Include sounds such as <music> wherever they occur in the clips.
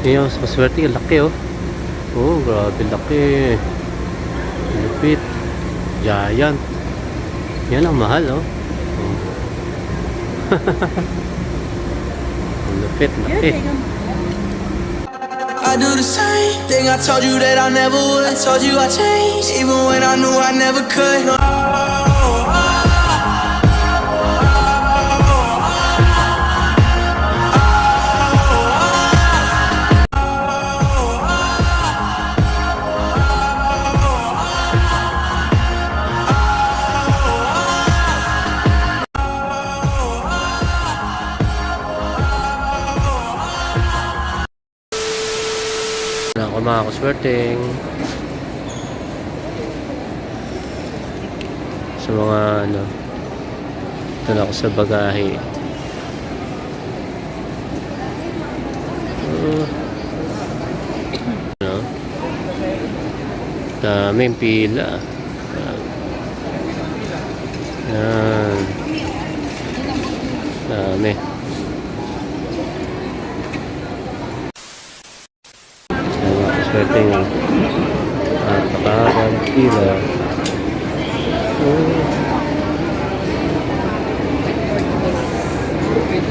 Yun yung maswerte, yung laki oh. Oh, grabe laki. Lupit. Giant. Yan ang mahal oh. Oh. <laughs> Lupit, laki. I do the same thing I told you that I never would. I told you I changed, even when I knew I never could. No. Kaswerteng. Sa mga ano, ito na ako sa bagahe. Uh, ano? Daming pila. Yan. Dami. Kaswerte nga. Napakahabang pila. Oh.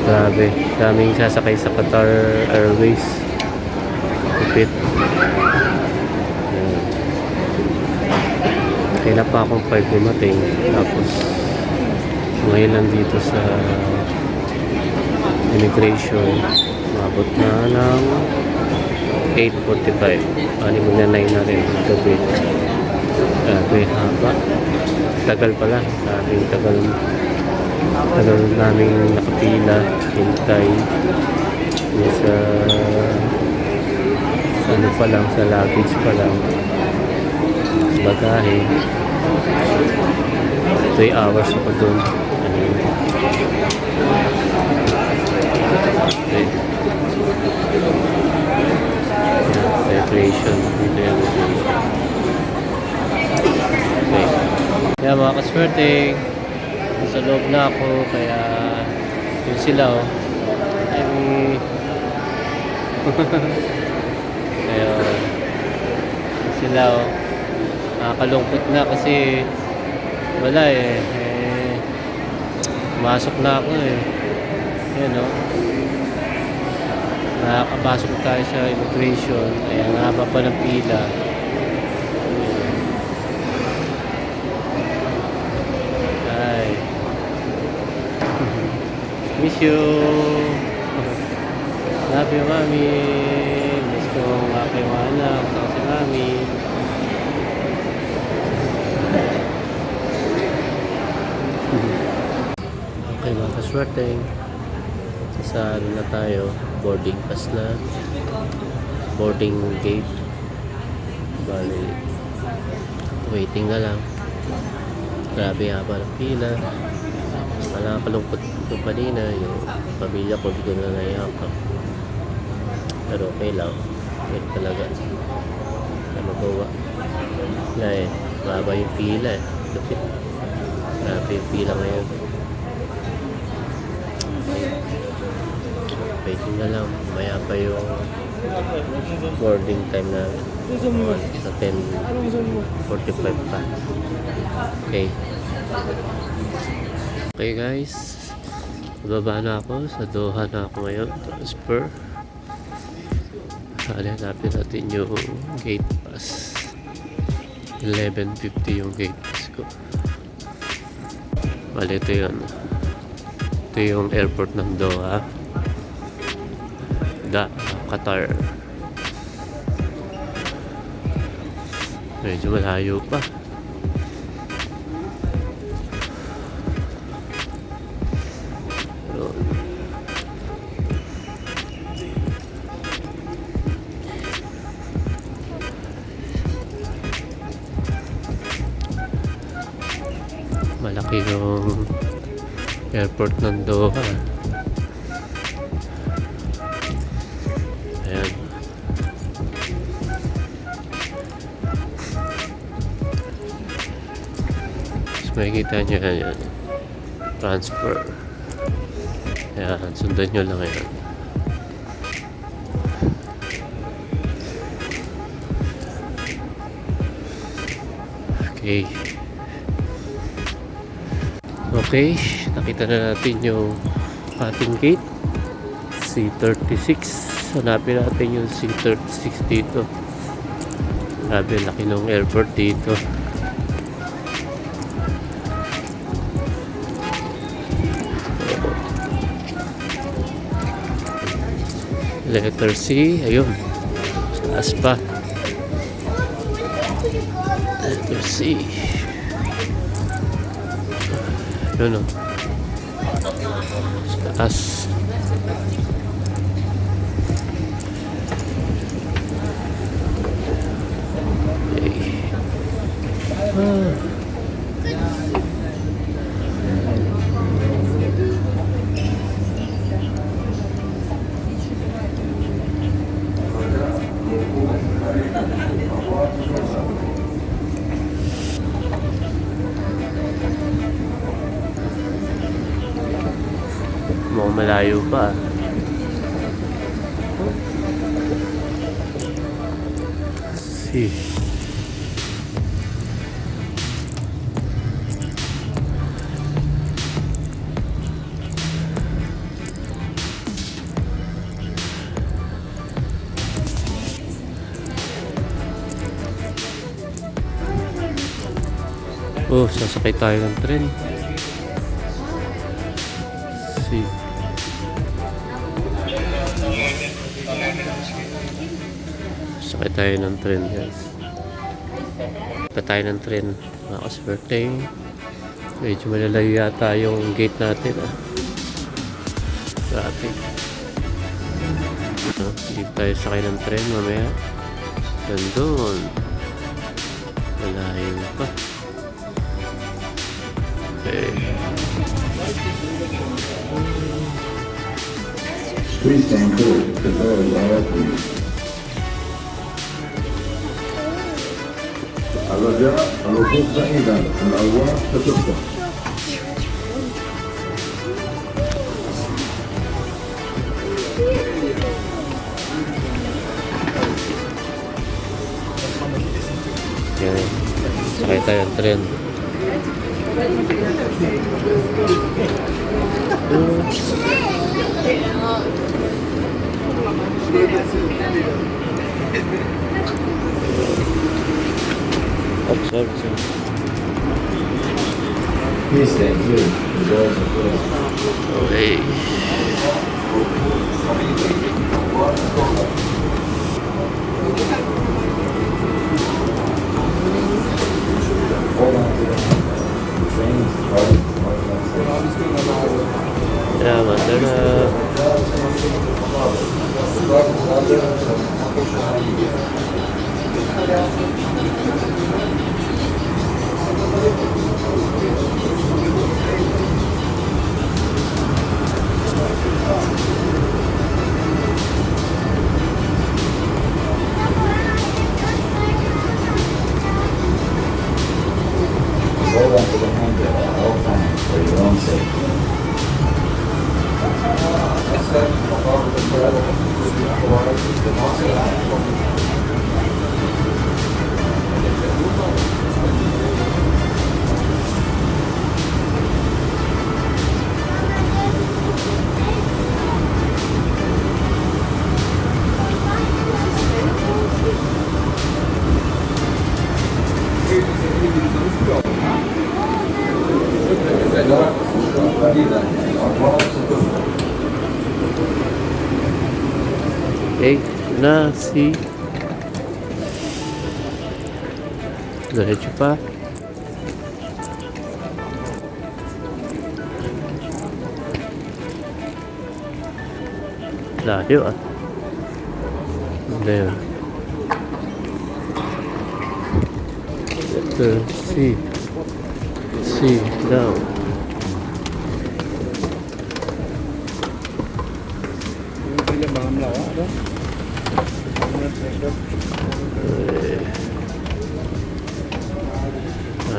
Grabe. Daming sasakay sa Qatar Airways. Kupit. Kailan pa akong 5 dumating. Tapos ngayon lang dito sa immigration. Mabot na ng 8.45 Ani mo na 9 na rin ang gabi Grabe haba Tagal pala. Sabing tagal. Tagal namin nakapila Hintay. Sa sa ano pa lang Sa luggage pa lang. Bagahe. 3 hours ako dun. Ano yun. Recreation. Dito yung recreation. Okay. Kaya mga kaswerte, sa loob na ako, kaya yun sila oh. Ay, <laughs> kaya sila oh. Nakakalungkot na kasi wala eh. eh masok na ako eh. Yan oh. Nakakapasok tayo sa immigration. Ayan, haba pa ng pila. Ay. Miss you. Love you, mami. Miss ko ang aking mga anak. Saka si mami. Okay, mga kaswerteng sa ano na tayo boarding pass na boarding gate. Bali waiting na lang. Grabe haba ng pila. Wala kalungkot ko kanina yung pamilya ko hindi ko na nayakap pero okay lang. Wait talaga. Na magawa. Wala eh. Mahaba yung pila eh. Grabe yung pila ngayon waiting na lang. Maya pa yung boarding time na sa 10.45 pa. Okay. Okay guys. Baba na ako. Sa Doha na ako ngayon. Transfer. Hanapin natin yung gate pass. 11.50 yung gate pass ko. Bali ito yun. Ito yung airport ng Doha. Da, Qatar. Medyo malayo. Malaki yung airport ng Doha. makikita nyo yan transfer. Yan sundan nyo lang yan. Okay. Okay nakita na natin yung ating gate. C36 hanapin natin yung C36 dito. Grabe laki ng airport dito. Letter C, ayun. Taas pa. Letter C. Yun o. Sa taas. Okay. Ah. Mukhang malayo pa. Si. Oh, sasakay tayo ng tren. Sakay tayo ng tren, guys. Sakay tayo ng tren. Mga kaswerte. Medyo malalayo yata yung gate natin, ah. Grabe. No, dito tayo sakay ng tren mamaya. Nandun. Malayo pa. Okay. Please stand clear. The doors are open. الرجاء الوقوف بعيدا الأبواب ستفتح Yan. Sakay tayo ng tren. Oh, Sorry, sorry. Please stand clear. The doors are closed. Okay. Hold Okay, na si Diretso pa. Layo ah. Ano yun? Letter C. C down. Eh,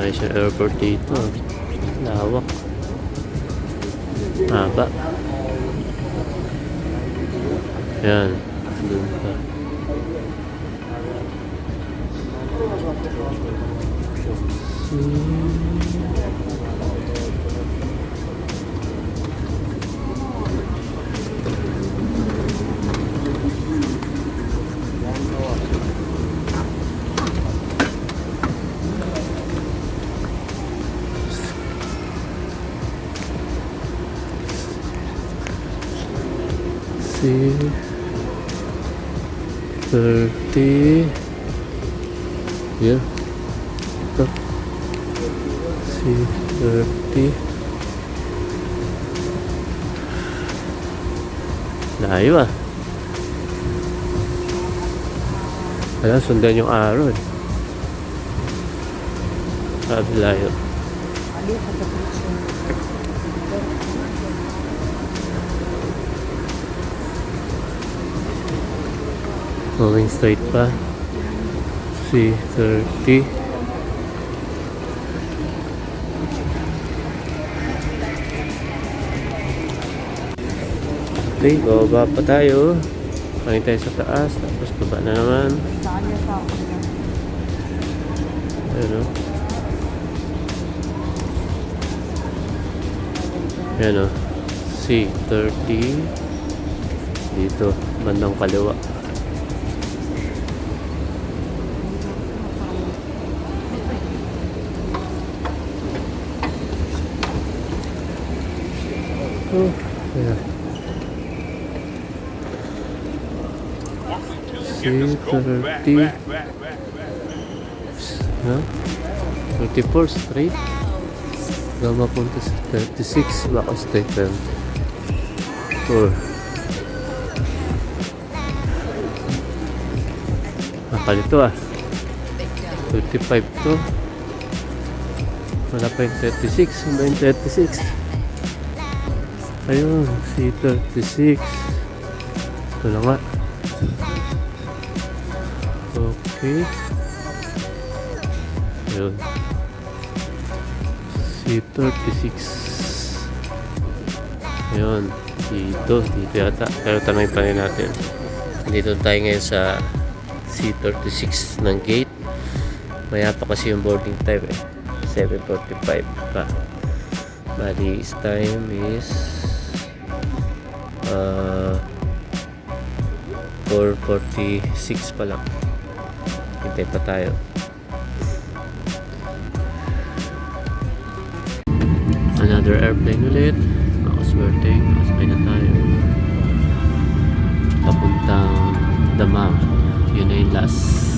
Ayos yung airport dito. Lawak. Haba. Yan. Doon pa. C yeah ito C thirty. Layo ah. Wala sundan yung araw eh. Sabi layo. Going straight pa. C30. Okay, bababa pa tayo. Kain tayo sa taas, tapos baba na naman. Ayun o. Ayan o. C30. Dito, bandang kaliwa. Oh, yeah. C30 ha? 34 straight Gama punta sa 36 baka straight lang 4 Nakalito ah 35 to wala pa yung 36 ano ba yung 36 ayun C36 ito na nga Okay. Yun. C36. Ayun. Dito. Dito yata. Pero tanongin pa rin natin. Dito tayo ngayon sa C36 ng gate. Maya pa kasi yung boarding time eh. 7.45 pa. Bali, time is uh, 4.46 pa lang. Hintay pa tayo. Another airplane ulit. Nakaswerte. Nakasakay na tayo. Papuntang Damam. Yun. Okay. Last